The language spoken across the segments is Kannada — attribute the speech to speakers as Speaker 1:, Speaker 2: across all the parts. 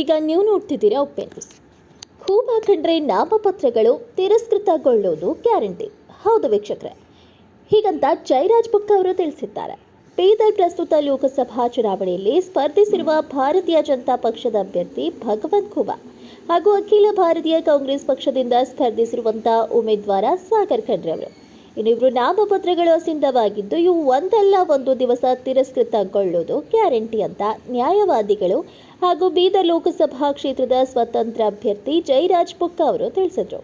Speaker 1: ಇದೀಗ ನೀವು ನೋಡ್ತಿದ್ದೀರಾ ಓಪನ್ ನ್ಯೂಸ್ ಕಂಡ್ರೆ ನಾಮಪತ್ರಗಳು ತಿರಸ್ಕೃತಗೊಳ್ಳೋದು ಗ್ಯಾರಂಟಿ. ಹೌದು ವೀಕ್ಷಕರೇ. ಹೀಗಂತ ಜೈರಾಜ್ ಬುಕ್ ಅವರು ತಿಳಿಸಿದ್ದಾರೆ. ಬೀದರ್ ಪ್ರಸ್ತುತ ಲೋಕಸಭಾ ಚುನಾವಣೆಯಲ್ಲಿ ಸ್ಪರ್ಧಿಸಿರುವ ಭಾರತೀಯ ಜನತಾ ಪಕ್ಷದ ಅಭ್ಯರ್ಥಿ ಭಗವಂತ್ ಖೂಬಾ ಹಾಗೂ ಅಖಿಲ ಭಾರತೀಯ ಕಾಂಗ್ರೆಸ್ ಪಕ್ಷದಿಂದ ಸ್ಪರ್ಧಿಸಿರುವಂತಹ ಉಮೇದ್ವಾರ ಸಾಗರ್ ಖಂಡ್ರೆ ಅವರು. ಇನ್ನು ಇವರು ನಾಮಪತ್ರಗಳು ಅಸಿಂಧವಾಗಿದ್ದು ಇವು ಒಂದಲ್ಲ, ಒಂದು ದಿವಸ ತಿರಸ್ಕೃತಗೊಳ್ಳೋದು ಗ್ಯಾರಂಟಿ ಅಂತ ನ್ಯಾಯವಾದಿಗಳು ಹಾಗೂ ಬೀದರ್ ಲೋಕಸಭಾ ಕ್ಷೇತ್ರದ ಸ್ವತಂತ್ರ ಅಭ್ಯರ್ಥಿ ಜೈರಾಜ್ ಪುಕ್ಕ ಅವರು ತಿಳಿಸಿದರು.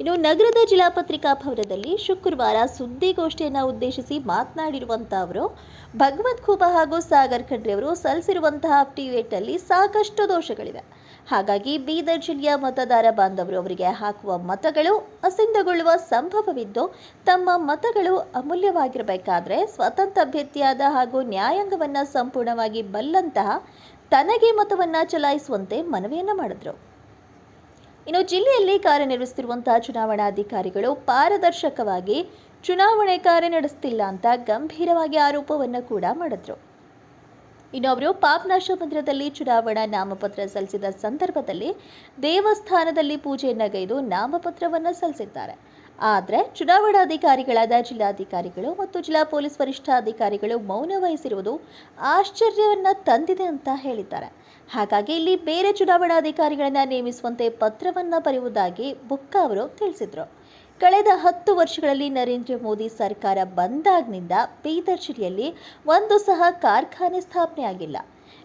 Speaker 1: ಇನ್ನು ನಗರದ ಜಿಲ್ಲಾ ಪತ್ರಿಕಾ ಭವನದಲ್ಲಿ ಶುಕ್ರವಾರ ಸುದ್ದಿಗೋಷ್ಠಿಯನ್ನು ಉದ್ದೇಶಿಸಿ ಮಾತನಾಡಿರುವಂತಹ ಅವರು, ಭಗವತ್ ಕೂಪ ಹಾಗೂ ಸಾಗರ್ ಖಂಡ್ರೆ ಅವರು ಸಲ್ಲಿಸಿರುವಂತಹ ಅಪ್ಟಿವೇಟಲ್ಲಿ ಸಾಕಷ್ಟು ದೋಷಗಳಿವೆ. ಹಾಗಾಗಿ ಬೀದರ್ ಜಿಲ್ಲೆಯ ಮತದಾರ ಬಾಂಧವರು ಅವರಿಗೆ ಹಾಕುವ ಮತಗಳು ಅಸಿಂಧಗೊಳ್ಳುವ ಸಂಭವವಿದ್ದು, ತಮ್ಮ ಮತಗಳು ಅಮೂಲ್ಯವಾಗಿರಬೇಕಾದ್ರೆ ಸ್ವತಂತ್ರ ಅಭ್ಯರ್ಥಿಯಾದ ಹಾಗೂ ನ್ಯಾಯಾಂಗವನ್ನ ಸಂಪೂರ್ಣವಾಗಿ ಬಲ್ಲಂತಹ ತನಗೆ ಮತವನ್ನ ಚಲಾಯಿಸುವಂತೆ ಮನವಿಯನ್ನ ಮಾಡಿದ್ರು. ಇನ್ನು ಜಿಲ್ಲೆಯಲ್ಲಿ ಕಾರ್ಯನಿರ್ವಹಿಸುತ್ತಿರುವಂತಹ ಚುನಾವಣಾಧಿಕಾರಿಗಳು ಪಾರದರ್ಶಕವಾಗಿ ಚುನಾವಣೆ ಕಾರ್ಯ ನಡೆಸ್ತಿಲ್ಲ ಅಂತ ಗಂಭೀರವಾಗಿ ಆರೋಪವನ್ನು ಕೂಡ ಮಾಡಿದ್ರು. ಇನ್ನು ಅವರು ಪಾಪನಾಶ ಮಂದಿರದಲ್ಲಿ ಚುನಾವಣಾ ನಾಮಪತ್ರ ಸಲ್ಲಿಸಿದ ಸಂದರ್ಭದಲ್ಲಿ ದೇವಸ್ಥಾನದಲ್ಲಿ ಪೂಜೆಯನ್ನ ಗೈದು ನಾಮಪತ್ರವನ್ನು ಸಲ್ಲಿಸಿದ್ದಾರೆ. ಆದರೆ ಚುನಾವಣಾಧಿಕಾರಿಗಳಾದ ಜಿಲ್ಲಾಧಿಕಾರಿಗಳು ಮತ್ತು ಜಿಲ್ಲಾ ಪೊಲೀಸ್ ವರಿಷ್ಠಾಧಿಕಾರಿಗಳು ಮೌನ ವಹಿಸಿರುವುದು ಆಶ್ಚರ್ಯವನ್ನು ತಂದಿದೆ ಅಂತ ಹೇಳಿದ್ದಾರೆ. ಹಾಗಾಗಿ ಇಲ್ಲಿ ಬೇರೆ ಚುನಾವಣಾಧಿಕಾರಿಗಳನ್ನು ನೇಮಿಸುವಂತೆ ಪತ್ರವನ್ನು ಬರೆಯುವುದಾಗಿ ಬುಕ್ಕ ಅವರು ತಿಳಿಸಿದರು. ಕಳೆದ ಹತ್ತು ವರ್ಷಗಳಲ್ಲಿ ನರೇಂದ್ರ ಮೋದಿ ಸರ್ಕಾರ ಬಂದಾಗಿನಿಂದ ಬೀದರ್ ಜಿಲ್ಲೆಯಲ್ಲಿ ಒಂದು ಸಹ ಕಾರ್ಖಾನೆ ಸ್ಥಾಪನೆಯಾಗಿಲ್ಲ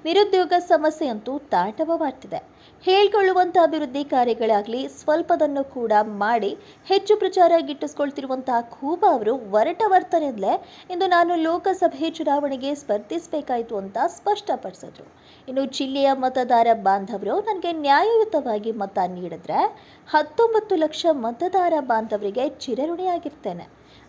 Speaker 1: ನಿರುದ್ಯೋಗ ಸಮಸ್ಯೆಯಂತೂ ತಾಂಡವವಾಗ್ತಿದೆ. ಹೇಳ್ಕೊಳ್ಳುವಂತಹ ಅಭಿವೃದ್ಧಿ ಕಾರ್ಯಗಳಾಗಲಿ ಸ್ವಲ್ಪದನ್ನು ಕೂಡ ಮಾಡಿ ಹೆಚ್ಚು ಪ್ರಚಾರ ಗಿಟ್ಟಿಸ್ಕೊಳ್ತಿರುವಂತಹ ಖೂಬ ಅವರು ಒರಟ ವರ್ತನೆಯಿಂದಲೇ ಇಂದು ನಾನು ಲೋಕಸಭೆ ಚುನಾವಣೆಗೆ ಸ್ಪರ್ಧಿಸಬೇಕಾಯಿತು ಅಂತ ಸ್ಪಷ್ಟಪಡಿಸಿದ್ರು. ಇನ್ನು ಜಿಲ್ಲೆಯ ಮತದಾರ ಬಾಂಧವರು ನನಗೆ ನ್ಯಾಯಯುತವಾಗಿ ಮತ ನೀಡಿದ್ರೆ ಹತ್ತೊಂಬತ್ತು ಲಕ್ಷ ಮತದಾರ ಬಾಂಧವರಿಗೆ ಚಿರಋಣಿಯಾಗಿರ್ತೇನೆ.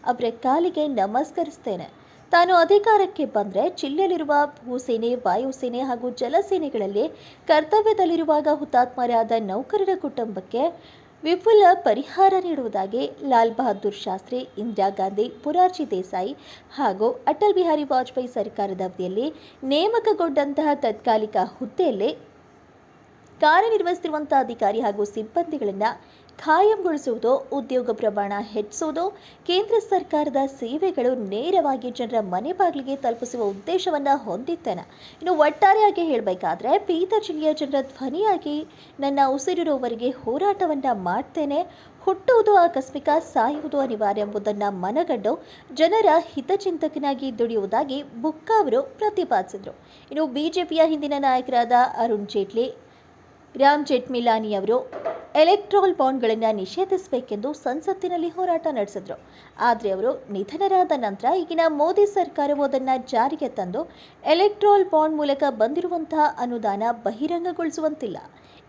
Speaker 1: ಅವರ ಕಾಲಿಗೆ ನಮಸ್ಕರಿಸ್ತೇನೆ. ತಾನು ಅಧಿಕಾರಕ್ಕೆ ಬಂದರೆ ಜಿಲ್ಲೆಯಲ್ಲಿರುವ ಭೂಸೇನೆ, ವಾಯುಸೇನೆ ಹಾಗೂ ಜಲಸೇನೆಗಳಲ್ಲಿ ಕರ್ತವ್ಯದಲ್ಲಿರುವಾಗ ಹುತಾತ್ಮರಾದ ನೌಕರರ ಕುಟುಂಬಕ್ಕೆ ವಿಪುಲ ಪರಿಹಾರ ನೀಡುವುದಾಗಿ ಲಾಲ್ ಬಹದ್ದೂರ್ ಶಾಸ್ತ್ರಿ, ಇಂದಿರಾ ಗಾಂಧಿ, ಪುರಾರ್ಜಿ ದೇಸಾಯಿ ಹಾಗೂ ಅಟಲ್ ಬಿಹಾರಿ ವಾಜಪೇಯಿ ಸರ್ಕಾರದ ಅವಧಿಯಲ್ಲಿ ನೇಮಕಗೊಂಡಂತಹ ತಾತ್ಕಾಲಿಕ ಹುದ್ದೆಯಲ್ಲೇ ಕಾರ್ಯನಿರ್ವಹಿಸುತ್ತಿರುವಂತಹ ಅಧಿಕಾರಿ ಹಾಗೂ ಸಿಬ್ಬಂದಿಗಳನ್ನು ಖಾಯಂಗೊಳಿಸುವುದು, ಉದ್ಯೋಗ ಪ್ರಮಾಣ ಹೆಚ್ಚಿಸುವುದು, ಕೇಂದ್ರ ಸರ್ಕಾರದ ಸೇವೆಗಳು ನೇರವಾಗಿ ಜನರ ಮನೆ ಬಾಗಿಲಿಗೆ ತಲುಪಿಸುವ ಉದ್ದೇಶವನ್ನ ಹೊಂದಿದ್ದೇನೆ. ಇನ್ನು ಒಟ್ಟಾರೆಯಾಗಿ ಹೇಳಬೇಕಾದ್ರೆ ಬೀದರ್ ಜಿಲ್ಲೆಯ ಜನರ ಧ್ವನಿಯಾಗಿ ನನ್ನ ಉಸಿರಿರುವವರೆಗೆ ಹೋರಾಟವನ್ನ ಮಾಡ್ತೇನೆ. ಹುಟ್ಟುವುದು, ಆಕಸ್ಮಿಕ ಸಾಯುವುದು ಅನಿವಾರ್ಯ ಎಂಬುದನ್ನು ಮನಗಂಡು ಜನರ ಹಿತಚಿಂತಕನಾಗಿ ದುಡಿಯುವುದಾಗಿ ಬುಕ್ಕ ಅವರು ಪ್ರತಿಪಾದಿಸಿದರು. ಇನ್ನು ಬಿಜೆಪಿಯ ಹಿಂದಿನ ನಾಯಕರಾದ ಅರುಣ್ ಜೇಟ್ಲಿ ರಾಮ್ ಜೇಠ್ಮಿಲಾನಿ ಅವರು ಎಲೆಕ್ಟ್ರಾಲ್ ಬಾಂಡ್ಗಳನ್ನು ನಿಷೇಧಿಸಬೇಕೆಂದು ಸಂಸತ್ತಿನಲ್ಲಿ ಹೋರಾಟ ನಡೆಸಿದ್ರು. ಆದರೆ ಅವರು ನಿಧನರಾದ ನಂತರ ಈಗಿನ ಮೋದಿ ಸರ್ಕಾರವು ಅದನ್ನು ಜಾರಿಗೆ ತಂದು ಎಲೆಕ್ಟ್ರಾಲ್ ಬಾಂಡ್ ಮೂಲಕ ಬಂದಿರುವಂತಹ ಅನುದಾನ ಬಹಿರಂಗಗೊಳಿಸುವಂತಿಲ್ಲ.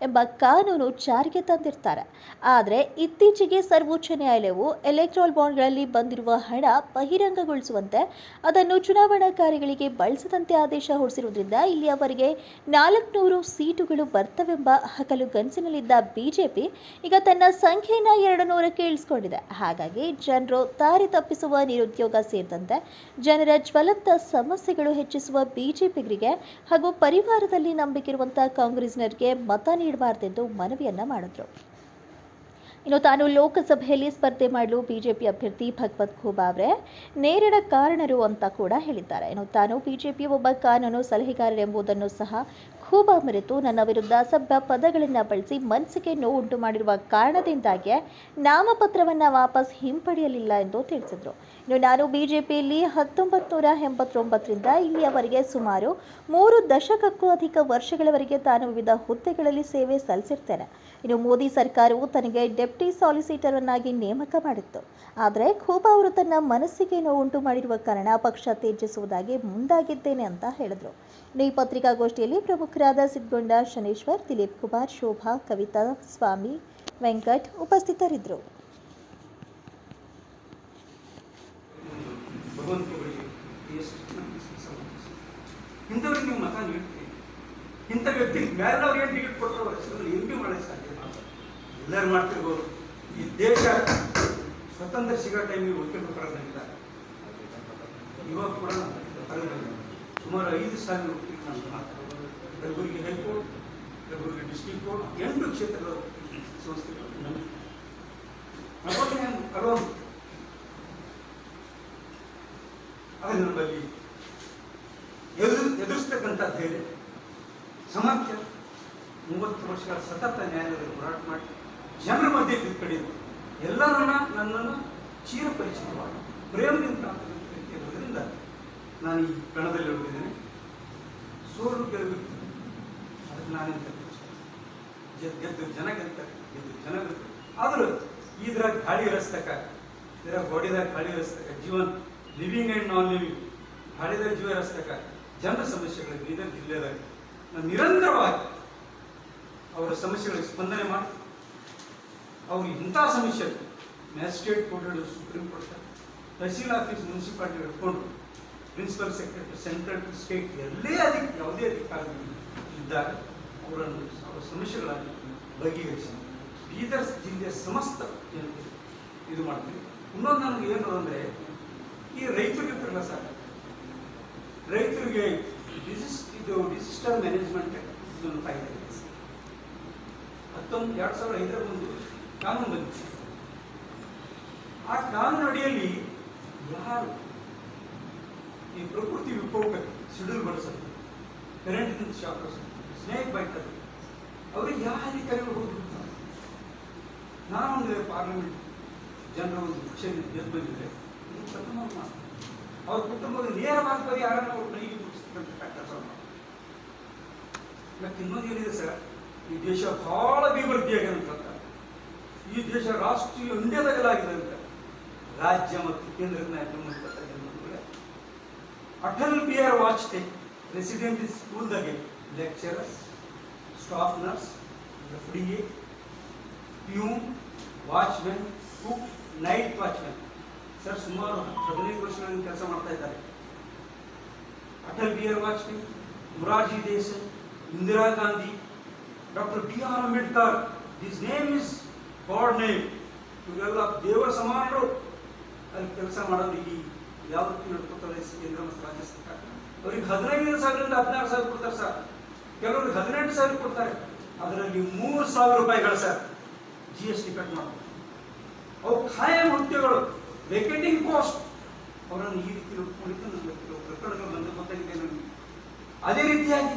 Speaker 1: ಎಂಬ ಕಾನೂನು ಜಾರಿಗೆ ತಂದಿರ್ತಾರೆ. ಆದರೆ ಇತ್ತೀಚೆಗೆ ಸರ್ವೋಚ್ಚ ನ್ಯಾಯಾಲಯವು ಎಲೆಕ್ಟ್ರಾಲ್ ಬಾಂಡ್ಗಳಲ್ಲಿ ಬಂದಿರುವ ಹಣ ಬಹಿರಂಗಗೊಳಿಸುವಂತೆ ಅದನ್ನು ಚುನಾವಣಾ ಕಾರ್ಯಗಳಿಗೆ ಬಳಸದಂತೆ ಆದೇಶ ಹೊರಡಿಸಿರುವುದರಿಂದ ಇಲ್ಲಿಯವರೆಗೆ ನಾಲ್ಕುನೂರು ಸೀಟುಗಳು ಬರ್ತವೆಂಬ ಹಕಲು ಗನಸಿನಲ್ಲಿದ್ದ ಬಿಜೆಪಿ ಈಗ ತನ್ನ ಸಂಖ್ಯೆಯನ್ನು ಎರಡು ನೂರಕ್ಕೆ ಇಳಿಸಿಕೊಂಡಿದೆ. ಹಾಗಾಗಿ ಜನರು ದಾರಿ ತಪ್ಪಿಸುವ ನಿರುದ್ಯೋಗ ಸೇರಿದಂತೆ ಜನರ ಜ್ವಲಂತ ಸಮಸ್ಯೆಗಳು ಹೆಚ್ಚಿಸುವ ಬಿಜೆಪಿಗರಿಗೆ ಹಾಗೂ ಪರಿವಾರದಲ್ಲಿ ನಂಬಿಕೆ ಇರುವಂತಹ ಕಾಂಗ್ರೆಸ್ನರಿಗೆ ಮತ ನೀಡಬಾರದೆಂದು ಮನವಿಯನ್ನ ಮಾಡಿದ್ರು. ಇನ್ನು ತಾನು ಲೋಕಸಭೆಯಲ್ಲಿ ಸ್ಪರ್ಧೆ ಮಾಡಲು ಬಿಜೆಪಿ ಅಭ್ಯರ್ಥಿ ಭಗವತ್ ಖೂಬಾ ಅವರೇ ನೇರಡ ಕಾರಣರು ಅಂತ ಕೂಡ ಹೇಳಿದ್ದಾರೆ. ಇನ್ನು ತಾನು ಬಿಜೆಪಿ ಒಬ್ಬ ಕಾನೂನು ಸಲಹೆಗಾರರೆಂಬುದನ್ನು ಸಹ ಖೂಬಾ ಮರೆತು ನನ್ನ ವಿರುದ್ಧ ಅಸಭ್ಯ ಪದಗಳನ್ನು ಬಳಸಿ ಮನಸ್ಸಿಗೆ ನೋವುಂಟು ಮಾಡಿರುವ ಕಾರಣದಿಂದಾಗಿ ನಾಮಪತ್ರವನ್ನು ವಾಪಸ್ ಹಿಂಪಡೆಯಲಿಲ್ಲ ಎಂದು ತಿಳಿಸಿದರು. ಇನ್ನು ನಾನು ಬಿಜೆಪಿಯಲ್ಲಿ ಹತ್ತೊಂಬತ್ತು ನೂರ ಎಂಬತ್ತೊಂಬತ್ತರಿಂದ ಇಲ್ಲಿಯವರೆಗೆ ಸುಮಾರು ಮೂರು ದಶಕಕ್ಕೂ ಅಧಿಕ ವರ್ಷಗಳವರೆಗೆ ತಾನು ವಿವಿಧ ಹುದ್ದೆಗಳಲ್ಲಿ ಸೇವೆ ಸಲ್ಲಿಸಿರ್ತೇನೆ. ಇನ್ನು ಮೋದಿ ಸರ್ಕಾರವು ತನಗೆ ಡೆಪ್ಟಿ ಸಾಲಿಸಿಟರ್ ಅನ್ನಾಗಿ ನೇಮಕ ಮಾಡಿತ್ತು. ಆದರೆ ಖೂಬಾ ಅವರು ತನ್ನ ಮನಸ್ಸಿಗೆ ನೋವುಂಟು ಮಾಡಿರುವ ಕಾರಣ ಪಕ್ಷ ತ್ಯಜಿಸುವುದಾಗಿ ಮುಂದಾಗಿದ್ದೇನೆ ಅಂತ ಹೇಳಿದರು. ಇನ್ನು ಈ ಪತ್ರಿಕಾಗೋಷ್ಠಿಯಲ್ಲಿ ಪ್ರಮುಖರಾದ ಸಿದ್ಗೊಂಡ ಶನೇಶ್ವರ್, ದಿಲೀಪ್ ಕುಮಾರ್, ಶೋಭಾ, ಕವಿತಾ, ಸ್ವಾಮಿ, ವೆಂಕಟ್ ಉಪಸ್ಥಿತರಿದ್ದರು.
Speaker 2: ಹಿಂದವರಿಗೆ ನೀವು ಮತ ನೀಡ್ತೀರಿ ಇಂಥ ವ್ಯಕ್ತಿ ಬೇರೆಯವ್ರು ಏನು ಟಿಕೆಟ್ ಕೊಟ್ಟರು ಹೆಸರಲ್ಲಿ ಏನು ಭೀ ಮಾಡಕ್ಕೆ ಸಾಧ್ಯ. ಎಲ್ಲರೂ ಮಾಡ್ತಿರ್ಬೋದು. ಈ ದೇಶ ಸ್ವತಂತ್ರ ಸಿಗೋ ಟೈಮಿಗೆ ಉಳ್ಕೊಂಡು ಬರೋದಂಗಿದ್ದಾರೆ ಇವಾಗ ಕೂಡ ಸುಮಾರು ಐದು ಸಾವಿರ ವಕೀಲರು ನಾನು ಮಾತಾಡ್ಬೋದು ಕಲಬುರಗಿ ಹೈಕೋರ್ಟ್, ಕಲಬುರಗಿ ಡಿಸ್ಟಿಕ್ ಎಂಟು ಕ್ಷೇತ್ರಗಳು ಸಂಸ್ಥೆಗಳು ಹಲವಾರು ಅದು ನಮ್ಮಲ್ಲಿ ಎದುರು ಎದುರಿಸ್ತಕ್ಕಂಥ ಧೈರ್ಯ. ಸಾಮರ್ಥ್ಯ ಮೂವತ್ತು ವರ್ಷಗಳ ಸತತ ನ್ಯಾಯಾಲಯದಲ್ಲಿ ಹೋರಾಟ ಮಾಡಿ ಜನರ ಮಧ್ಯೆ ಕಡಿದು ಎಲ್ಲರನ್ನ ನನ್ನನ್ನು ಚೀರ ಪರಿಚಿತವಾಗಿ ಪ್ರೇಮದಿಂದ ಇರೋದ್ರಿಂದ ನಾನು ಈ ಕಣದಲ್ಲಿ ಉಳಿದಿದ್ದೇನೆ ಸೋಲು ಗೆಲುವು ಅದಕ್ಕೆ ನಾನೆಂತ ಗೆದ್ದು ಗೆದ್ದು ಜನ ಗೆಲ್ತಾರೆ ಗೆದ್ದು ಜನ ಗೆಲ್ತಾರೆ ಆದರೂ ಇದ್ರಾಗ ಗಾಳಿ ರಸ್ತಕ ಇದರ ಹೊಡೆದ ಗಾಳಿ ರಸ್ತಕ ಜೀವನ್ ಲಿವಿಂಗ್ ಆ್ಯಂಡ್ ನಾನ್ ಲಿವಿಂಗ್ ಗಾಳಿದಾಗ ಜೀವ ರಸ್ತಕ ಜನರ ಸಮಸ್ಯೆಗಳು ಬೀದರ್ ಜಿಲ್ಲೆದಾಗ ನಿರಂತರವಾಗಿ ಅವರ ಸಮಸ್ಯೆಗಳಿಗೆ ಸ್ಪಂದನೆ ಮಾಡಿ, ಅವರು ಇಂಥ ಸಮಸ್ಯೆ ಮ್ಯಾಜಿಸ್ಟ್ರೇಟ್ ಕೋರ್ಟ್ ಹಿಡಿದು supreme court tehsil office municipality ಹಿಡ್ಕೊಂಡು ಪ್ರಿನ್ಸಿಪಲ್ ಸೆಕ್ರೆಟರಿ, ಸೆಂಟ್ರಲ್ ಸ್ಟೇಟ್ ಎಲ್ಲೇ ಅಧಿಕ, ಯಾವುದೇ ಅಧಿಕಾರಿಗಳು ಇದ್ದಾಗ ಅವರನ್ನು ಅವರ ಸಮಸ್ಯೆಗಳನ್ನು ಬಗೆಹರಿಸಿ. ಬೀದರ್ ಜಿಲ್ಲೆಯ ಸಮಸ್ತ ಜನತೆ ಇದು ಮಾಡ್ತೀವಿ. ಇನ್ನೊಂದು ನನಗೆ ಏನು ಅಂದರೆ, ಈ ರೈತರಿಗೆ ಪ್ರಸಾರ ಸರ್ ರೈತರಿಗೆ ಡಿಸಿಸ್ ಇದು ಮ್ಯಾನೇಜ್ಮೆಂಟ್ ಇದೊಂದು ಫೈಲ್ ಇದೆ ಹತ್ತೊಂದು ಎರಡು ಸಾವಿರದ ಐದರ ಒಂದು ಕಾನೂನು ಬಂದಿದೆ. ಆ ಕಾನೂನು ಅಡಿಯಲ್ಲಿ ಯಾರು ಈ ಪ್ರಕೃತಿ ವಿಕೋಪಕ್ಕೆ ಸಿಡಿಲು ಬಳಸೋದು ಕರೆಂಟಿನ ಶಾಕ್ ಸ್ನೇಕ್ ಬೈತದೆ ಅವ್ರಿಗೆ ಯಾರಿಗೆ ಹೋಗ್ಬಿಡ್ತಾರೆ ನಾನೊಂದು ಪಾರ್ಲಿಮೆಂಟ್ ಜನರ ಒಂದು ಪಕ್ಷ ಗೆದ್ದು ಬಂದಿದ್ರೆ ಇದು ಪ್ರಥಮ ಮಾತು. ಅವ್ರ ಕುಟುಂಬದ ನೇರವಾಗಿ ಪರಿಹಾರನ ಅವ್ರ ಮನೆಗೆ ಮುಟ್ಟಿಸ್ತಕ್ಕಂಥ ಕೆಲಸ ಮತ್ತೆ ಇನ್ನೊಂದು ಏನಿದೆ ಸರ್, ಈ ದೇಶ ಬಹಳ ಅಭಿವೃದ್ಧಿಯಾಗಿದೆ ಅಂತ ಈ ದೇಶ ರಾಷ್ಟ್ರೀಯ ಇಂಡಿಯಾದಾಗಲಾಗಿದೆ ಅಂತ ರಾಜ್ಯ ಮತ್ತು ಕೇಂದ್ರ Atal Bihari Vajpayee resident ಸ್ಕೂಲ್ದಾಗೆ lecturers staff nurse F D A peon watchmen cook night watchmen sir, ಸುಮಾರು ಹದಿನೈದು ವರ್ಷಗಳಿಂದ ಕೆಲಸ ಮಾಡ್ತಾ ಇದ್ದಾರೆ. Atal Bihari Vajpayee, Morarji Desai, Indira Gandhi, doctor B R Ambedkar this name is god name ಇವರೆಲ್ಲ ದೇವರ ಸಮಾನರು ಅಲ್ಲಿ ಕೆಲಸ ಮಾಡೋದು ಈ ಯಾವ ರೀತಿ ನಡ್ಕೊತಾರೆ ಕೇಂದ್ರ ಮತ್ತು ರಾಜ್ಯ ಸರ್ಕಾರ. ಅವ್ರಿಗೆ ಹದಿನೈದು ಸಾವಿರದಿಂದ ಹದಿನಾರು ಸಾವಿರ ಕೊಡ್ತಾರೆ ಸರ್. ಕೆಲವ್ರಿಗೆ ಹದಿನೆಂಟು ಸಾವಿರ ಕೊಡ್ತಾರೆ. ಅದರಲ್ಲಿ ಮೂರು ಸಾವಿರ ರೂಪಾಯಿಗಳು sir G S T cut ಮಾಡ್ತಾರೆ ಅವು ಖಾಯಂ ಹುದ್ದೆಗಳು ವೇಕೆಟಿಂಗ್ ಪೋಸ್ಟ್ ಅವರನ್ನು ಈ ರೀತಿ ನೋಡ್ಕೊಂಡಿದ್ದು ನನಗೆ ಕೆಲವು ಪ್ರಕರಣಗಳು ಬಂದು ಗೊತ್ತಾಗಿದೆ ನನಗೆ ಅದೇ ರೀತಿಯಾಗಿ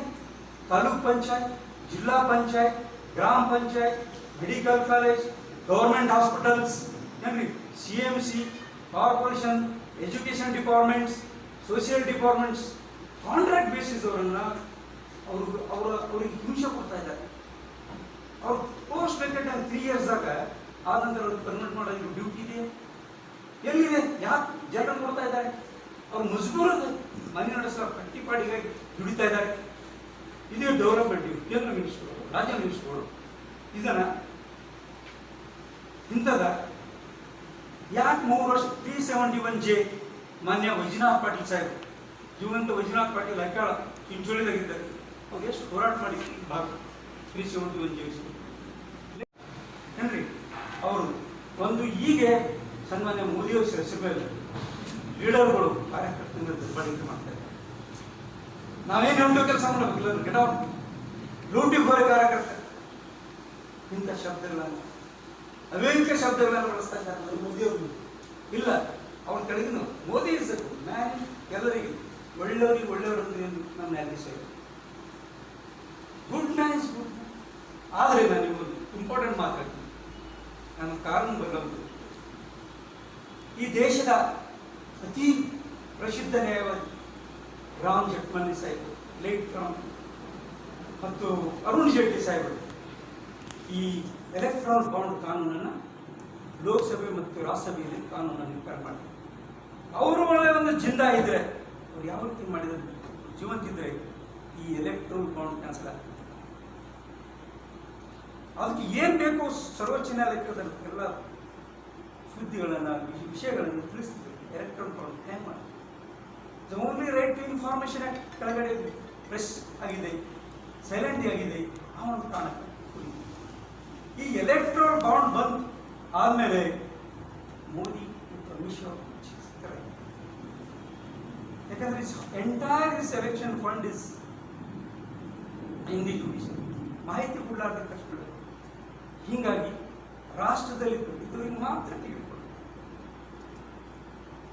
Speaker 2: taluk panchayat, zilla panchayat, gram panchayat, medical college government hospitals, ಏನ್ರಿ, C M C, corporation, education departments, social departments contract basis ಅವರನ್ನ ಅವರು ಅವರ ಅವ್ರಿಗೆ ಹಿಂಸೆ ಕೊಡ್ತಾ ಇದ್ದಾರೆ. ಅವ್ರು ಪೋಸ್ಟ್ ವೇಕೆಟ್ ತ್ರೀ ಇಯರ್ಸ್ದಾಗ ಆ ನಂತರ ಅವ್ರಿಗೆ ಪರ್ಮನೆಂಟ್ ಮಾಡೋದು ಡ್ಯೂಟಿ ಇದೆ. ಎಲ್ಲಿದೆ? ಯಾಕೆ ಜನ ನೋಡ್ತಾ ಇದ್ದಾರೆ. ಅವ್ರು ಮಜಬೂರ್ ಅದ ಮನೆ ನಡೆಸೋ ಕಟ್ಟಿಪಾಡಿಗಾಗಿ ದುಡಿತಾ ಇದ್ದಾರೆ. ಇದೇ ಡೆವಲಪ್ಮೆಂಟ್ ಕೇಂದ್ರ ಮಿನಿಸ್ಟರ್ಗಳು ರಾಜ್ಯ ಮಿನಿಸ್ಟರ್ಗಳು ಇದನ್ನ ಇಂಥದ ಯಾಕೆ ಮೂರು ವರ್ಷ ತ್ರೀ ಸೆವೆಂಟಿ ಒನ್ ಜೆ ಮಾನ್ಯ ವೈಜನಾಥ್ ಪಾಟೀಲ್ ಸಾಹೇಬ್ ಜೀವಂತ ವೈಜನಾಥ್ ಪಾಟೀಲ್ ಹೈಕಾಳ ಚಿಂಚೋಳಿದಾಗಿದ್ದಾರೆ ಅವ್ರು ಎಷ್ಟು ಹೋರಾಟ ಮಾಡಿ ಭಾಗ ತ್ರೀ ಸೆವೆಂಟಿ ಒನ್ ಜೆ ಏನ್ರಿ? ಅವರು ಒಂದು ಹೀಗೆ ಸನ್ಮಾನ್ಯ ಮೋದಿಯವರು ಮೇಲೆ ಲೀಡರ್ಗಳು ಕಾರ್ಯಕರ್ತರಿಂದ ದುರ್ಬಳಕೆ ಮಾಡ್ತಾರೆ. ನಾವೇನು ಹೇಳೋ ಕೆಲಸ ಮಾಡಬೇಕಿಲ್ಲ ಗೆಟ್ ಔಟ್ ಲೂಟಿ ಬರೋ ಕಾರ್ಯಕರ್ತ. ಇಂಥ ಶಬ್ದಗಳನ್ನು ಅವೇಕ ಶಬ್ದಗಳನ್ನು ಬಳಸ್ತಾ ಇದ್ದಾರೆ ಮೋದಿಯವರು ಇಲ್ಲ ಅವನ ಕಡೆಗಿನ ಮೋದಿ ಇಸ್ ಮ್ಯಾನ್ ಎಲ್ಲರಿಗೆ ಒಳ್ಳೆಯವರಿಗೆ ಒಳ್ಳೆಯವರು ಅಂದ್ರೆ ಏನು? ನಮ್ಮ ಗುಡ್ ಮ್ಯಾನ್ ಇಸ್ ಗುಡ್ ಆದರೆ ನಾನು ಇಂಪಾರ್ಟೆಂಟ್ ಮಾತಾಡ್ತೀನಿ. ನನ್ನ ಕಾರಣ ಬಲ್ಲದು ಈ ದೇಶದ ಅತಿ ಪ್ರಸಿದ್ಧ ನ್ಯಾಯವಾದಿ ರಾಮ್ ಜೇಠ್ಮನಿ ಸಾಹೇಬ್, ಲೇಟ್ ರಾಮ್ ಮತ್ತು ಅರುಣ್ ಜೇಟ್ಲಿ ಸಾಹೇಬರು ಈ ಎಲೆಕ್ಟ್ರಾನ್ ಬಾಂಡ್ ಕಾನೂನನ್ನು ಲೋಕಸಭೆ ಮತ್ತು ರಾಜ್ಯಸಭೆಯಲ್ಲಿ ಕಾನೂನನ್ನು ನಿರ್ಧಾರ ಮಾಡಿದ್ರು. ಅವರು ಒಳಗೆ ಒಂದು ಜಿಂದ ಇದ್ರೆ, ಅವ್ರು ಯಾವ ರೀತಿ ಮಾಡಿದ್ರು ಜೀವಂತಿದ್ರೆ ಈ ಎಲೆಕ್ಟ್ರಾನ್ ಬಾಂಡ್ ಕ್ಯಾನ್ಸಲ್ ಆಗ್ತದೆ. ಅದಕ್ಕೆ ಏನು ಬೇಕು ಸರ್ವೋಚ್ಚ ನ್ಯಾಯಾಲಯಕ್ಕೆ ಎಲ್ಲ ಸುದ್ದಿಗಳನ್ನು ವಿಷಯಗಳನ್ನು ತಿಳಿಸ್ತಿದ್ರು ಎಲೆಕ್ಟ್ರಾನ್ ಫಾರ್ಮ್ ಹ್ಯಾಂಗ್ ಮಾಡಿ the only right to information act ಕೆಳಗಡೆ ಪ್ರೆಸ್ ಆಗಿದೆ ಸೈಲೆಂಟ್ ಆಗಿದೆ ಆ ಒಂದು ಕಾರಣ ಈ ಎಲೆಕ್ಟ್ರಾನ್ ಬಾಂಡ್ ಬಂದ್ ಆದ್ಮೇಲೆ ಮೋದಿ ಮತ್ತು ಅಮಿತ್ ಶಾ. ಯಾಕಂದ್ರೆ entire this election fund is in the ಮಾಹಿತಿ ಕೊಡಲಾರ್ದ ಕಷ್ಟಗಳು ಹೀಗಾಗಿ ರಾಷ್ಟ್ರದಲ್ಲಿ ಇದ್ದವರಿಗೆ ಮಾತ್ರ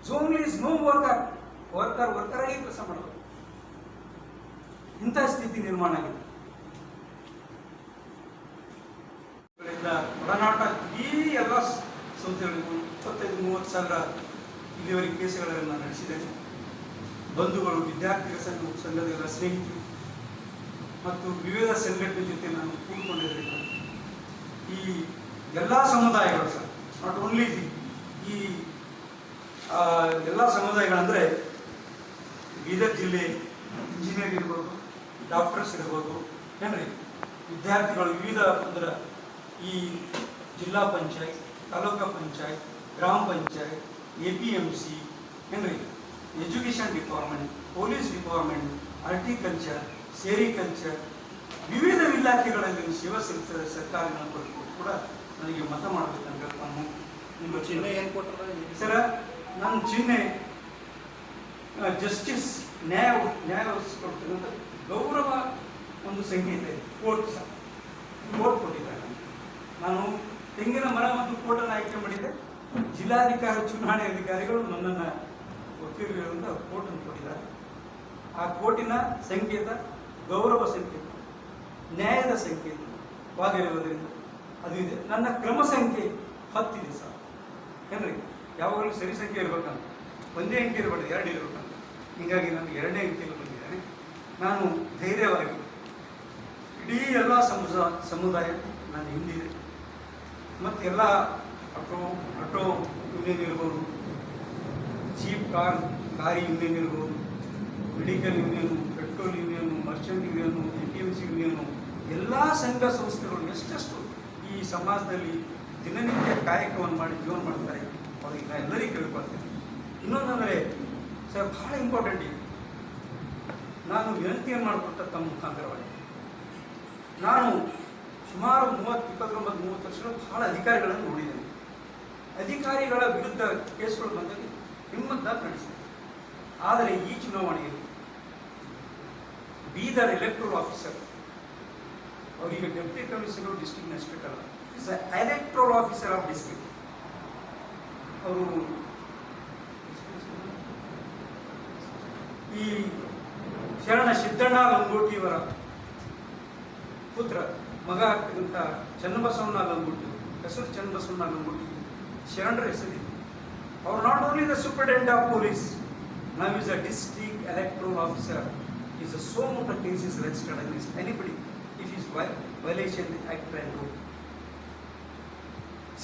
Speaker 2: ಕೊಡೋದು is no worker worker worker ಆಗಿ ಕೆಲಸ ಮಾಡೋದು ಇಂಥ ಸ್ಥಿತಿ ನಿರ್ಮಾಣ ಆಗಿದೆ. ಒಡನಾಟ ಈ ಎಲ್ಲ ಸಂಸ್ಥೆಗಳಿಗೂ ಇಪ್ಪತ್ತೈದು, ಮೂವತ್ತು ಸಾವಿರ ಇಲ್ಲಿವರೆಗೆ ಕೇಸುಗಳನ್ನು ನಡೆಸಿದ್ದೇನೆ ಬಂಧುಗಳು, ವಿದ್ಯಾರ್ಥಿಗಳ ಸಂಘ ಸಂಘದ ಎಲ್ಲ ಸ್ನೇಹಿತರು ಮತ್ತು ವಿವಿಧ ಸಂಘಟನೆ ಜೊತೆ ನಾನು ಕೂಡಿಕೊಂಡಿದ್ದರಿಂದ ಈ ಎಲ್ಲ ಸಮುದಾಯಗಳು ಸರ್ ನಾಟ್ ಓನ್ಲಿ ಈ ಎಲ್ಲ ಸಮುದಾಯಗಳಂದರೆ ಬೀದರ್ ಜಿಲ್ಲೆ ಇಂಜಿನಿಯರ್ ಇರ್ಬೋದು ಡಾಕ್ಟರ್ಸ್ ಇರ್ಬೋದು ಏನ್ರಿ? ವಿದ್ಯಾರ್ಥಿಗಳು ವಿವಿಧ ಅಂದ್ರೆ ಈ ಜಿಲ್ಲಾ panchayat taluka panchayat gram panchayat A P M C ಏನ್ರಿ? Education department police department horticulture sericulture ವಿವಿಧ ಇಲಾಖೆಗಳಲ್ಲಿ ಸೇವಾ ಸಲ್ಲಿಸಿದ ಸರ್ಕಾರಿ ನೌಕರರು ಕೂಡ ನನಗೆ ಮತ ಮಾಡಬೇಕಂತ ನಮ್ಮ ನಿಮ್ಮ
Speaker 3: ಚಿಹ್ನೆ ಏನು ಕೊಟ್ಟರೆ
Speaker 2: ಸರ ನನ್ನ ಚಿಹ್ನೆ ಜಸ್ಟಿಸ್ ನ್ಯಾಯ ನ್ಯಾಯ ಒದಗಿಸ್ಕೊಡ್ತಕ್ಕಂಥ ಗೌರವ ಒಂದು ಸಂಖ್ಯೆ ಇದೆ ಕೋರ್ಟ್ ಸಹ. ಕೋರ್ಟ್ ಕೊಟ್ಟಿದ್ದಾರೆ. ನಾನು ತೆಂಗಿನ ಮರ ಮತ್ತು ಕೋರ್ಟನ್ನು ಆಯ್ಕೆ ಮಾಡಿದ್ದೆ. ಜಿಲ್ಲಾಧಿಕಾರಿ, ಚುನಾವಣೆ ಅಧಿಕಾರಿಗಳು ನನ್ನನ್ನು ವಕೀಲರಿಂದ ಕೋರ್ಟನ್ನು ಕೊಟ್ಟಿದ್ದಾರೆ. ಆ ಕೋರ್ಟಿನ ಸಂಕೇತ ಗೌರವ ಸಂಕೇತ, ನ್ಯಾಯದ ಸಂಕೇತವಾಗಿರುವುದರಿಂದ ಅದು ಇದೆ. ನನ್ನ ಕ್ರಮ ಸಂಖ್ಯೆ ಹತ್ತಿದೆ ಸರ್. ಏನ್ರಿ? ಯಾವಾಗಲೂ ಸರಿ ಸಂಖ್ಯೆ ಇರಬೇಕಂತ. ಒಂದೇ ಅಂಕೆ ಇರಬಾರ್ದು ಎರಡು ಇರಬೇಕಂತ. ಹೀಗಾಗಿ ನಾನು ಎರಡನೇ ಅಂಕೆಯಲ್ಲಿ ಬಂದಿದ್ದೇನೆ ನಾನು ಧೈರ್ಯವಾಗಿ ಇಡೀ ಎಲ್ಲ ಸಮುದ ಸಮುದಾಯ ನಾನು ಹಿಂದಿದೆ. ಮತ್ತು ಎಲ್ಲ ಆಟೋ ಆಟೋ ಯೂನಿಯನ್ ಇರ್ಬೋದು. ಚೀಪ್ ಕಾರ್ ಕಾರಿ ಯೂನಿಯನ್ ಇರ್ಬೋದು. Medical union petrol union merchant union A P M C union ಎಲ್ಲ ಸಂಘ ಸಂಸ್ಥೆಗಳು ಎಷ್ಟೆಷ್ಟು ಈ ಸಮಾಜದಲ್ಲಿ ದಿನನಿತ್ಯ ಕಾಯಕವನ್ನು ಮಾಡಿ ಜೀವನ ಮಾಡ್ತಾರೆ. ಅವ್ರಿಗೆ ನಾನು ಎಲ್ಲರಿಗೂ ಕೇಳ್ಕೊಳ್ತೀನಿ. ಇನ್ನೊಂದಂದರೆ, ಸರ್ ಭಾಳ ಇಂಪಾರ್ಟೆಂಟ್ ಇದೆ ನಾನು ವಿನಂತಿಯನ್ನು ಮಾಡಿಕೊಟ್ಟ ತಮ್ಮ ಮುಖಾಂತರವಾಗಿ ನಾನು ಸುಮಾರು ಮೂವತ್ತು, ಇಪ್ಪತ್ತೊಂಬತ್ತು, ಮೂವತ್ತು ವರ್ಷಗಳು ಭಾಳ ಅಧಿಕಾರಿಗಳನ್ನು ನೋಡಿದ್ದೇನೆ. ಅಧಿಕಾರಿಗಳ ವಿರುದ್ಧ ಕೇಸ್ಗಳು ಬಂದಲ್ಲಿ ಹಿಮ್ಮತ್ತಾಗಿ ನಡೆಸಿದೆ. ಆದರೆ ಈ ಚುನಾವಣೆಯಲ್ಲಿ ಬೀದರ್ ಎಲೆಕ್ಟ್ರಲ್ ಆಫೀಸರ್ ಅವರಿಗೆ ಡೆಪ್ಟಿ ಕಮಿಷನರ್ ಡಿಸ್ಟ್ರಿಕ್ಟ್ ಅಲ್ಲ. Is electoral officer of district ಅವರು ಈ ಶರಣ ಸಿದ್ದಣ್ಣ ಲಂಗೋಟಿಯವರ ಪುತ್ರ, ಮಗ ಆಗ್ತಕ್ಕಂಥ ಚನ್ನಬಸವಣ್ಣ ಲಂಗೋಟಿ ಹೆಸರು ಚನ್ನಬಸವಣ್ಣ ಲಂಗೋಟಿ ಶರಣರ ಹೆಸರಿದೆ ಅವರು not only the superintendent of police ನಾವ್ is a district electoral officer is a so much case is anybody if is why violation act and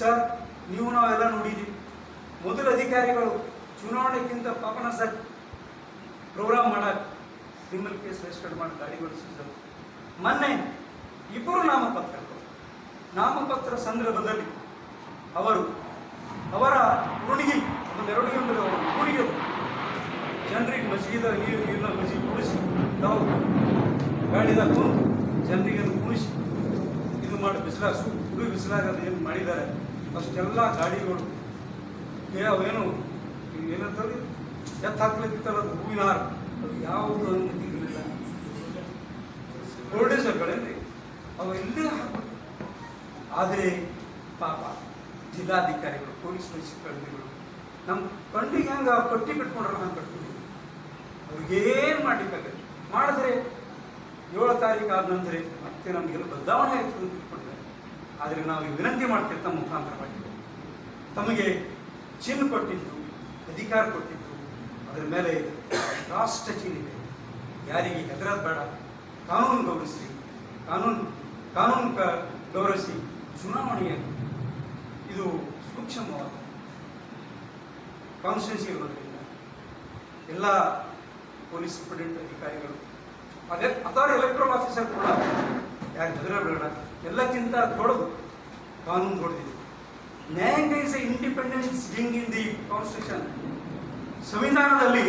Speaker 2: sir ನೀವು ನಾವೆಲ್ಲ ನೋಡಿದ್ದೀವಿ. ಮೊದಲ ಅಧಿಕಾರಿಗಳು ಚುನಾವಣೆಗಿಂತ ಪಾಪನ ಸರ್ ಪ್ರೋಗ್ರಾಮ್ ಮಾಡಕ್ಕೆ ಕ್ರಿಮಿನಲ್ ಕೇಸ್ ರಿಜಿಸ್ಟರ್ ಮಾಡಿ ಗಾಡಿಗಳು ಸಿಗ್ತವೆ ಮೊನ್ನೆ ಇಬ್ಬರು ನಾಮಪತ್ರಗಳು. ನಾಮಪತ್ರ ಸಂದರ್ಭದಲ್ಲಿ ಅವರು ಅವರ ಹುಡುಗಿ ಒಂದು ಅಂದರೆ ಅವರ ಹುಡುಗಿ ಜನರಿಗೆ ಮಸೀದ ನೀರು, ನೀರನ್ನ ಮಸೀದಿ ಕುಡಿಸಿ, ತಾವು ಗಾಡಿದ ಕುಂತು ಜನರಿಗೆ ಕುಣಿಸಿ ಇದು ಮಾಡಿ ಬಿಸಿಲಾಗ ಹುಡುಗಿ ಬಿಸಿಲಾಗ ಏನು ಮಾಡಿದ್ದಾರೆ, ಅಷ್ಟೆಲ್ಲ ಗಾಡಿಗಳು ಅವೇನು ಏನಂತಾರೆ ಎತ್ತ ಹಾಕ್ಲಿಕ್ಕಿತ್ತಲ್ಲ ಅದು, ಹೂವಿನ ಹಾರ. ಅದು ಯಾವುದು ಅನುಮತಿ ಇರಲಿಲ್ಲ. ಗೋಲ್ಡೇಸರ್ಗಳೇನ್ರಿ ಅವು ಇಲ್ಲೇ ಹಾಕ್ಬೇಕು. ಆದರೆ ಪಾಪ ಜಿಲ್ಲಾಧಿಕಾರಿಗಳು, ಪೊಲೀಸ್ ಸಿಬ್ಬಂದಿಗಳು ನಮ್ಮ ಕಣ್ಣಿಗೆ ಹೆಂಗೆ ಪಟ್ಟಿ ಕಟ್ಕೊಂಡ್ರೆ ನಾನು ಕಟ್ಕೊಂಡು ಅವ್ರಿಗೇನು ಮಾಡ್ಲಿಕ್ಕಾಗಲ್ಲ. ಮಾಡಿದ್ರೆ ಏಳು ತಾರೀಕು ಆದ ನಂತರ ಮತ್ತೆ ನಮಗೆಲ್ಲ ಬದಲಾವಣೆ ಆಯಿತು ಅಂತ ತಿಳ್ಕೊಂಡ್ರೆ. ಆದರೆ ನಾವು ವಿನಂತಿ ಮಾಡ್ತೇವೆ ತಮ್ಮ ಮುಖಾಂತರವಾಗಿ ತಮಗೆ ಚಿನ್ನ ಕೊಟ್ಟಿದ್ದು ಅಧಿಕಾರ ಕೊಟ್ಟಿದ್ದು ಅದರ ಮೇಲೆ ರಾಷ್ಟ್ರ ಚಿಹ್ನೆ ಇದೆ. ಯಾರಿಗೆ ಹೆದರೋದು ಬೇಡ. ಕಾನೂನು ಗೌರವಿಸಿ ಕಾನೂನು ಕಾನೂನು ಗೌರವಿಸಿ ಚುನಾವಣೆಯನ್ನು. ಇದು ಸೂಕ್ಷ್ಮವಾದ ಕಾನ್ಸ್ಟಿಟ್ಯೂನ್ಸಿ ಇರೋದ್ರಿಂದ ಎಲ್ಲ ಪೊಲೀಸ್ ಸೂಪರಿಂಟೆಂಡೆಂಟ್ ಅಧಿಕಾರಿಗಳು, ಅದೇ ಅಥವಾ ಎಲೆಕ್ಟ್ರಲ್ ಆಫೀಸರ್ ಕೂಡ ಯಾರು ಹೆದರಬೇಡ ಎಲ್ಲಕ್ಕಿಂತ ದೊಡ್ಡದು ಕಾನೂನು ದೊಡ್ಡದಿದೆ. ನ್ಯಾಯಾಂಗ is a independence ding in the constitution ಸಂವಿಧಾನದಲ್ಲಿ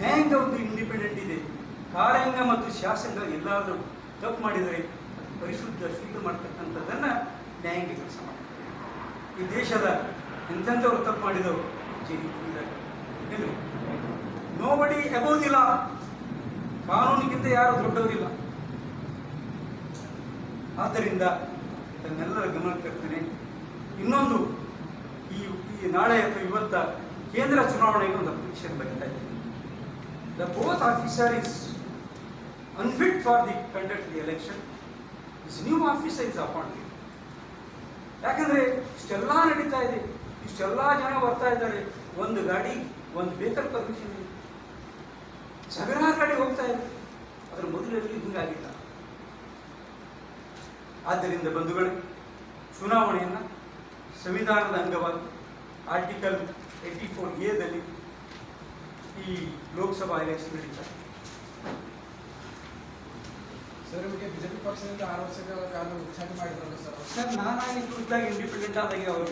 Speaker 2: ನ್ಯಾಯಾಂಗ ಒಂದು ಇಂಡಿಪೆಂಡೆಂಟ್ ಇದೆ. ಕಾರ್ಯಾಂಗ ಮತ್ತು ಶಾಸಕ ಎಲ್ಲಾದರೂ ತಪ್ಪು ಮಾಡಿದರೆ ಪರಿಶುದ್ಧ ಶುದ್ಧ ಮಾಡ್ತಕ್ಕಂಥದ್ದನ್ನು ನ್ಯಾಯಾಂಗ ಕೆಲಸ ಮಾಡ್ತಾರೆ ಈ ದೇಶದ ಎಂತೆಂಥವ್ರು ತಪ್ಪು ಮಾಡಿದವರು ಜೈಲಿಗೆ ನೋಬಡಿ ಅಬೋದಿಲ್ಲ ಕಾನೂನಿಗಿಂತ ಯಾರು ದೊಡ್ಡವರಿಲ್ಲ. ಆದ್ದರಿಂದ ತಮ್ಮೆಲ್ಲರ ಗಮನಕ್ಕೆ ತರ್ತೇನೆ. ಇನ್ನೊಂದು, ಈ ಈ ನಾಳೆ ಅಥವಾ ಇವತ್ತ ಕೇಂದ್ರ ಚುನಾವಣೆಗೆ ಒಂದು ಅಪ್ಲಿಕೇಶನ್ ಬರೀತಾ ಇದ್ದೀನಿ. The both officer is unfit for the conduct the election is new officer is appointed ಯಾಕಂದ್ರೆ ಇಷ್ಟೆಲ್ಲ ನಡೀತಾ ಇದೆ, ಇಷ್ಟೆಲ್ಲ ಜನ ಬರ್ತಾ ಇದ್ದಾರೆ. ಒಂದು ಗಾಡಿ, ಒಂದು ಬೇಕಾದ ಪರ್ಮಿಷನ್ ಇದೆ. ಗಾಡಿ ಹೋಗ್ತಾ ಇದೆ. ಅದ್ರ ಮೊದಲಲ್ಲಿ ಹಿಂಗಾಗಿಲ್ಲ. ಆದ್ದರಿಂದ ಬಂಧುಗಳೇ ಚುನಾವಣೆಯನ್ನು ಸಂವಿಧಾನದ ಅಂಗವಾಗಿ ಆರ್ಟಿಕಲ್ ಏಯ್ಟಿ ಫೋರ್ ಎದಲ್ಲಿ ಈ ಲೋಕಸಭಾ ಎಲೆಕ್ಷನ್ ನಡೀತಾ.
Speaker 3: ಸರ್ ನಿಮಗೆ ಬಿಜೆಪಿ ಪಕ್ಷದಿಂದ ಆರು ವರ್ಷಗಳ ಕಾಲ ಉಚ್ಚಾರಣೆ ಮಾಡಿದ್ರಲ್ಲ ಸರ್?
Speaker 2: ಸರ್ ನಾನಾಗಿ ಕುರಿತಾಗಿ ಇಂಡಿಪೆಂಡೆಂಟ್ ಆದಾಗ ಅವರು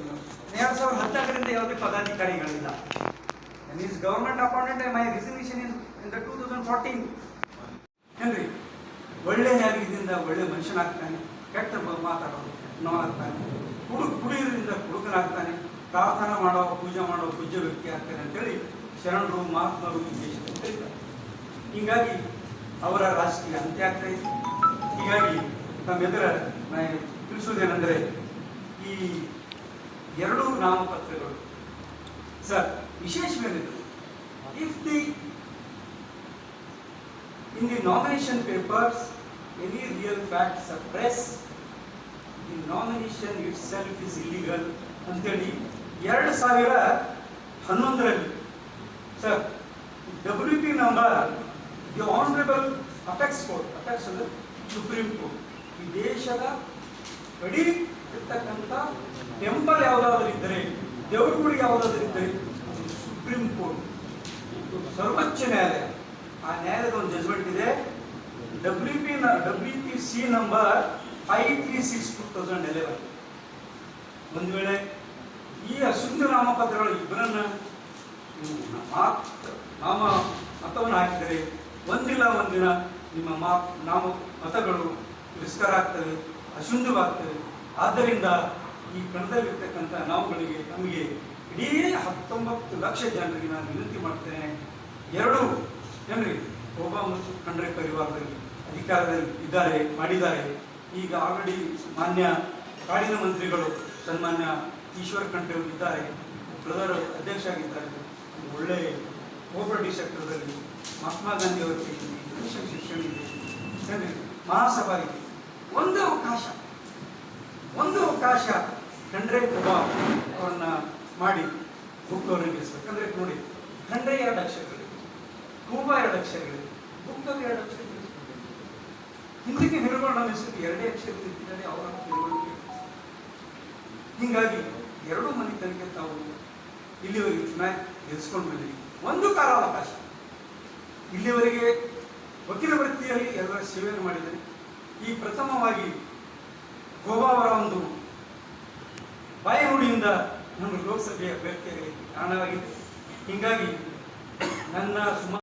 Speaker 2: ಎರಡು ಸಾವಿರದ ಹತ್ತರಿಂದ ಯಾವುದೇ ಪದಾಧಿಕಾರಿಗಳಿಲ್ಲ. Is government appointed my reservation in in the two thousand fourteen ಏನ್ರಿ? ಒಳ್ಳೆ ನ್ಯಾಯದಿಂದ ಒಳ್ಳೆ ಮನುಷ್ಯನಾಗ್ತಾನೆ. ಕೆಟ್ಟ ಮಾತಾಡೋದು ನೋವಾಗ್ತಾನೆ ಕುಡುಕ್ ಕುಡಿಯೋದ್ರಿಂದ ಕುಡುಕನಾಗ್ತಾನೆ ಪ್ರಾರ್ಥನೆ ಮಾಡೋ ಪೂಜೆ ಮಾಡೋ ಪೂಜ್ಯ ವ್ಯಕ್ತಿ ಆಗ್ತಾನೆ ಅಂತೇಳಿ ಶರಣರು ಮಹಾತ್ಮರು ದೇಶದಲ್ಲಿ ಹೀಗಾಗಿ ಅವರ ರಾಷ್ಟ್ರೀಯ ಅಂತ್ಯ ಆಗ್ತಾ ಇದೆ. ಹೀಗಾಗಿ ತಮ್ಮೆದುರ ನಾನು ತಿಳಿಸುವುದೇನೆಂದರೆ ಈ ಎರಡೂ ನಾಮಪತ್ರಗಳು. Sir ವಿಶೇಷವೇನಿದ್ರು if the in the nomination papers any real fact press the nomination it is illegal ಅಂತೇಳಿ ಎರಡು ಸಾವಿರ ಹನ್ನೊಂದರಲ್ಲಿ sir W P number the honourable apex court apex ಅಂದರೆ ಸುಪ್ರೀಂ ಕೋರ್ಟ್ ಈ ದೇಶದ ಅಡಿ ಇರ್ತಕ್ಕಂಥ ಟೆಂಪಲ್ ಯಾವುದಾದ್ರೂ ಇದ್ದರೆ ದೇವ್ರ ಗುಡಿ ಯಾವುದಾದ್ರೂ ಇದ್ದರೆ ಸುಪ್ರೀಂ ಕೋರ್ಟ್ ಸರ್ವೋಚ್ಚ ನ್ಯಾಯಾಲಯ. ಆ ನ್ಯಾಯಾಲಯದ ಒಂದು ಜಜ್ಮೆಂಟ್ ಇದೆ. W P W P C number five three six two thousand eleven ಒಂದು ವೇಳೆ ಈ ಅಶುದ್ಧ ನಾಮಪತ್ರಗಳು ಇಬ್ಬರನ್ನ ನಾಮ ಮತವನ್ನು ಹಾಕಿದರೆ ಒಂದಿಲ್ಲ ಒಂದಿನ ನಿಮ್ಮ ಮಾ ನಾಮ ಮತಗಳು ತಿರಸ್ಕಾರ ಆಗ್ತವೆ, ಅಶುದ್ಧವಾಗ್ತವೆ. ಆದ್ದರಿಂದ ಈ ಕಣದಲ್ಲಿರ್ತಕ್ಕಂಥ ನಾವುಗಳಿಗೆ ನಮಗೆ ಇಡೀ ಹತ್ತೊಂಬತ್ತು ಲಕ್ಷ ಜನರಿಗೆ ನಾನು ವಿನಂತಿ ಮಾಡ್ತೇನೆ. ಎರಡು ಜನರಿಗೆ ಶೋಭಾ ಮತ್ತು ಖಂಡ್ರೆ ಪರಿವಾರದಲ್ಲಿ. ಅಧಿಕಾರದಲ್ಲಿ ಇದ್ದಾರೆ, ಮಾಡಿದ್ದಾರೆ. ಈಗ ಆಲ್ರೆಡಿ ಮಾನ್ಯ ಕಾಡಿನ ಮಂತ್ರಿಗಳು ಸನ್ಮಾನ್ಯ ಈಶ್ವರ್ ಖಂಡ್ರೆ ಇದ್ದಾರೆ. ಪ್ರಧಾನ ಅಧ್ಯಕ್ಷ ಆಗಿದ್ದಾರೆ. ಒಳ್ಳೆ ಕೋಪರೇಟಿವ್ ಸೆಕ್ಟರ್ದಲ್ಲಿ ಮಹಾತ್ಮ ಗಾಂಧಿ ಅವರ ಕೈಯಲ್ಲಿ ಕೃಷಿ ಶಿಕ್ಷಣ ಇದೆ. ಮಹಾಸಭಾ ಇದೆ ಒಂದು ಅವಕಾಶ ಒಂದು ಅವಕಾಶ ಖಂಡ್ರೆ ಪ್ರಭಾವ ಅವರನ್ನ ಮಾಡಿ ಬುಕ್ ಅವರಿಗೆ ಅಂದ್ರೆ ನೋಡಿ, ಖಂಡ್ರೆ ಎರಡು ಅಕ್ಷರಗಳಿವೆ. ಕೂಬಾ ಎರಡು ಅಕ್ಷರಗಳಿವೆ. ಬುಕ್ ಎರಡು ಅಕ್ಷರಗಳಿವೆ. ಹಿಂದಿಗೆ ನಿರ್ಮಾಣ ಹೆಸರು ಎರಡೇ ಅಕ್ಷರದಲ್ಲಿ ಅವರ ಹೀಗಾಗಿ ಎರಡು ಮನೆ ಮನೆತನಕ್ಕೆ ತಾವು ಇಲ್ಲಿವರೆಗೆ ಚುನಾಯ್ ಗೆಲ್ಲಿಸ್ಕೊಂಡು ಬಂದಿರಿ. ಒಂದು ಕಾಲಾವಕಾಶ. ಇಲ್ಲಿವರೆಗೆ ವಕೀಲ ವೃತ್ತಿಯಲ್ಲಿ ಎಲ್ಲರ ಸೇವೆಯನ್ನು ಮಾಡಿದರೆ ಈ ಪ್ರಥಮವಾಗಿ ಗೋವಾ ಅವರ ಒಂದು ಬಾಯಿ ನಮ್ಮ ಲೋಕಸಭೆಯ ಅಭ್ಯರ್ಥಿಯಾಗಿ ಕಾರಣವಾಗಿದೆ ಹೀಗಾಗಿ ನನ್ನ ಸುಮಾರು